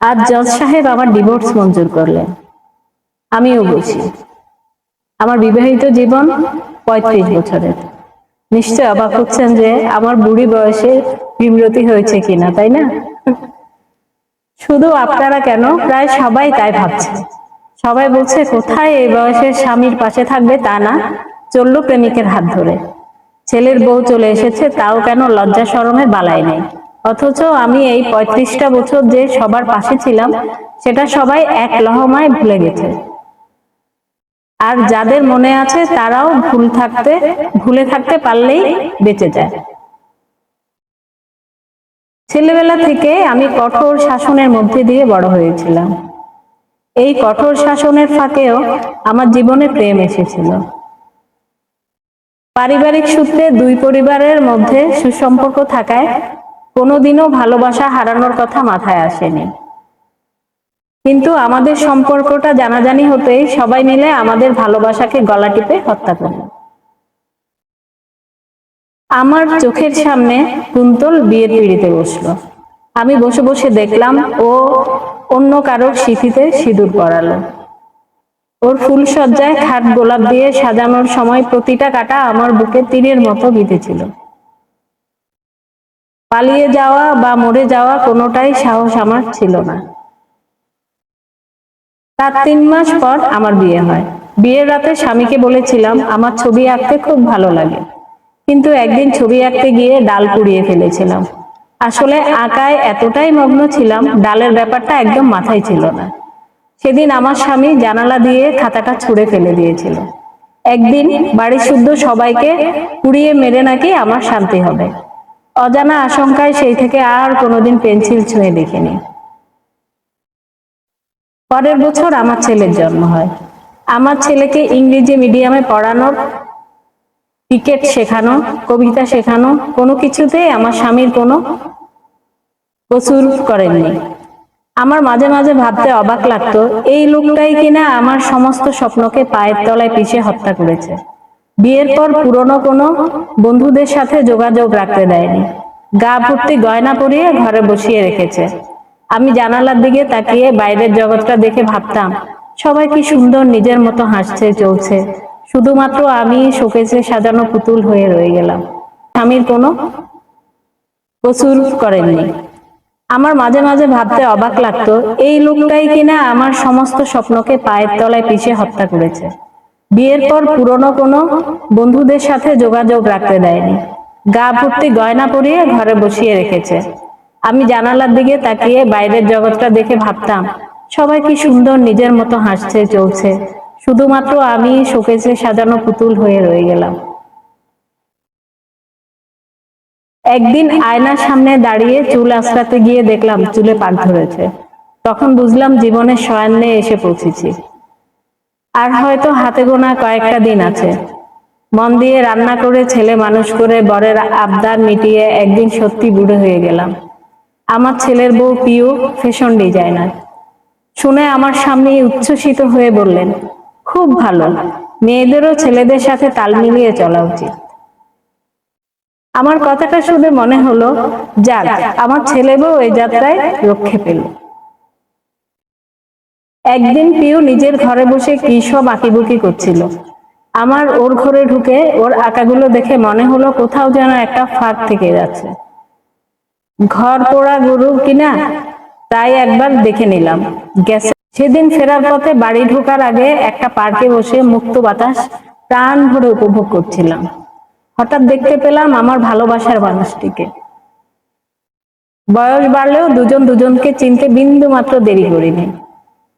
আজ জজ সাহেব আমার ডিভোর্স মঞ্জুর করলেন। আমিও বুঝি। আমার বিবাহিত জীবন পঁয়ত্রিশ বছরের। নিশ্চয় অবাক হচ্ছেন যে আমার বুড়ি বয়সে বিমরতি হয়েছে কিনা, তাই না? শুধু আপনারা কেন? প্রায় সবাই তাই ভাবছে। সবাই বলছে, কোথায় এই বয়সের স্বামীর পাশে থাকবে তা না? চলল প্রেমিকের হাত ধরে। ছেলের বউ চলে এসেছে, তাও কেন লজ্জা শরমের বালাই নেই। অথচ আমি এই পঁয়ত্রিশটা বছর যে সবার পাশে ছিলাম, সেটা সবাই এক লহমায় ভুলে গেছে। আর যাদের মনে আছে, তারাও ভুল থাকতে, ভুলে থাকতে পারলেই বেঁচে যায়। ছেলেবেলা থেকে আমি কঠোর শাসনের মধ্যে দিয়ে বড় হয়েছিলাম। এই কঠোর শাসনের ফাঁকেও আমার জীবনে প্রেম এসেছিল। পারিবারিক সূত্রে দুই পরিবারের মধ্যে সুসম্পর্ক থাকায় কোনোদিনও ভালোবাসা হারানোর কথা মাথায় আসেনি। কিন্তু আমাদের সম্পর্কটা জানাজানি হতেই সবাই মিলে আমাদের ভালোবাসাকে গলা টিপে হত্যা করল। আমার চোখের সামনে কুন্তল বিয়ের পিড়িতে বসল। আমি বসে বসে দেখলাম ও অন্য কারোর সিথিতে সিঁদুর পরালো। ওর ফুল সজ্জায় খাট গোলাপ দিয়ে সাজানোর সময় প্রতিটা কাটা আমার বুকে তীরের মতো বিঁধেছিল। পালিয়ে যাওয়া বা মরে যাওয়া কোনোটাই সাহস আমার ছিল না। তার তিন মাস পর আমার বিয়ে হয়। বিয়ের রাতে স্বামীকে বলেছিলাম, আমার ছবি আঁকতে খুব ভালো লাগে। কিন্তু একদিন ছবি আঁকতে গিয়ে ডাল পুড়িয়ে ফেলেছিলাম। আসলে আঁকায় এতটাই মগ্ন ছিলাম, ডালের ব্যাপারটা একদম মাথায় ছিল না। সেদিন আমার স্বামী জানালা দিয়ে খাতাটা ছুঁড়ে ফেলে দিয়েছিল। একদিন বাড়ি শুদ্ধ সবাইকে, পুড়িয়ে মেরে নাকি আমার শান্তি হবে। অজানা আশঙ্কায় সেই থেকে আর কোনোদিন পেন্সিল ছুঁয়ে দেখিনি। পরের বছর আমার ছেলের জন্ম হয়। আমার ছেলেকে ইংরেজি মিডিয়ামে পড়ানোর ক্রিকেট শেখানো, কবিতা শেখানো, কোনো কিছুতেই আমার স্বামীর কোনো কসুর করেননি। আমার মাঝে মাঝে ভাবতে অবাক লাগতো, এই লোকটাই কিনা আমার সমস্ত স্বপ্নকে পায়ের তলায় পিষে হত্যা করেছে। বিয়ের পর পুরনো কোনো বন্ধুদের সাথে যোগাযোগ রাখতে দেয়নি। গা ভর্তি গয়না পরিয়ে ঘরে বসিয়ে রেখেছে। আমি জানালার দিকে তাকিয়ে বাইরের জগৎটা দেখে ভাবতাম, সবাই কি সুন্দর নিজের মতো হাসছে, চলছে। শুধুমাত্র আমি শোকেসে সাজানো পুতুল হয়ে রয়ে গেলাম। স্বামীর কোনো কসুর করেননি। আমার মাঝে মাঝে ভাবতে অবাক লাগতো, এই লোকটাই কিনা আমার সমস্ত স্বপ্নকে পায়ের তলায় পিছিয়ে হত্যা করেছে। বিয়ের পর পুরনো কোনো বন্ধুদের সাথে যোগাযোগ রাখতে দেয়নি। গা ভর্তি গয়না পরিয়ে ঘরে বসিয়ে রেখেছে। আমি জানালার দিকে তাকিয়ে বাইরের জগৎটা দেখে ভাবতাম, সবাই কি সুন্দর নিজের মতো হাসছে, চলছে। শুধুমাত্র আমি শোকেসে সাজানো পুতুল হয়ে রয়ে গেলাম। একদিন আয়নার সামনে দাঁড়িয়ে চুল আশ্রাতে গিয়ে দেখলাম চুলে পাক ধরেছে। তখন বুঝলাম জীবনের শয়ান্নে এসে পৌঁছেছি। আর হয়তো হাতে গোনা কয়েকটা দিন আছে। মন দিয়ে রান্না করে ছেলে মানুষ করে বরের আবদার মিটিয়ে একদিন সত্যি বুড়ো হয়ে গেলাম। আমার ছেলের বউ পিউ ফ্যাশন ডিজাইনার। শুনে আমার সামনে উচ্ছ্বসিত হয়ে বললেন, খুব ভালো। মেয়েদেরও ছেলেদের সাথে তাল মিলিয়ে চলা উচিত। আমার কথাটা শুনে মনে হলো, যাক, আমার ছেলে বউ এই যাত্রায় রক্ষে পেল। একদিন পিউ নিজের ঘরে বসে কি সব আঁকিবুকি করছিল। আমার ওর ঘরে ঢুকে ওর আঁকাগুলো দেখে মনে হলো কোথাও যেন একটা ফাঁক থেকে যাচ্ছে। ঘর পোড়া গরু কিনা? তাই একবার দেখে নিলাম। গেছে। সেদিন ফেরার পথে বাড়ি ঢোকার আগে একটা পার্কে বসে মুক্ত বাতাস প্রাণ ভরে উপভোগ করছিলাম। হঠাৎ দেখতে পেলাম আমার ভালোবাসার মানুষটিকে। বয়স বাড়লেও দুজন দুজনকে চিনতে বিন্দু মাত্র দেরি করিনি।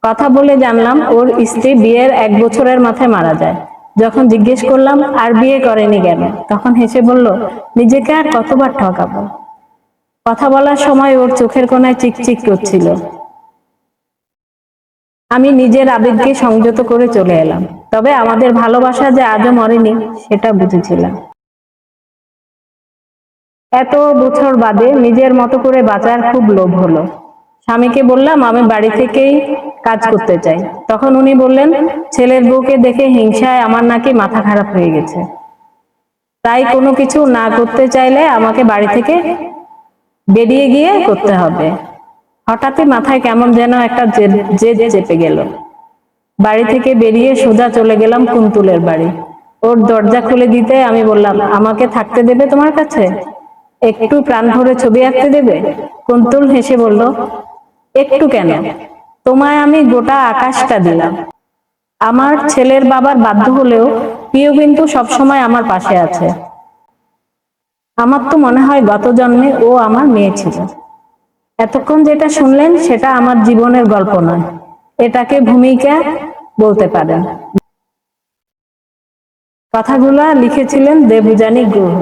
কথা বলে জানলাম, ওর স্ত্রী বিয়ের এক বছরের মাথায় মারা যায়। যখন জিজ্ঞেস করলাম, আর বিয়ে করেনি কেন? তখন হেসে বলল, নিজেকে আর কতবার ঠকাবো? কথা বলার সময় ওর চোখের কোনায় চিকচিক করছিল। আমি নিজের আবেগকে সংযত করে চলে এলাম, তবে আমাদের ভালোবাসা যে আজও মরেনি, সেটা বুঝেছিলাম। এত বছর বাদে নিজের মতো করে বাঁচার খুব লোভ হলো। স্বামীকে বললাম, আমি বাড়ি থেকেই কাজ করতে চাই। তখন উনি বললেন, ছেলের বউকে দেখে হিংসায় আমার নাকি মাথা খারাপ হয়ে গেছে। তাই কোনো কিছু না করতে চাইলে আমাকে বাড়ি থেকে বেরিয়ে গিয়ে করতে হবে। হঠাৎই মাথায় কেমন যেন একটা জেদ চেপে গেল। বাড়ি থেকে বেরিয়ে সোজা চলে গেলাম কুন্তুলের বাড়ি। ওর দরজা খুলে দিতে আমি বললাম, আমাকে থাকতে দেবে তোমার কাছে? একটু প্রাণ ভরে ছবি আঁকতে দেবে? কুন্তুল হেসে বলল একটু কেন? তোমায় আমি গোটা আকাশটা দিলাম। আমার ছেলের বাবার বাধ্য হলেও প্রিয় কিন্তু সবসময় আমার পাশে আছে। আমার তো মনে হয় গত জন্মে ও আমার মেয়ে ছিল। এতক্ষণ যেটা শুনলেন সেটা আমার জীবনের গল্প নয়। এটাকে ভূমিকা বলতে পারেন। কথাগুলা লিখেছিলেন দেবযানী গুহ।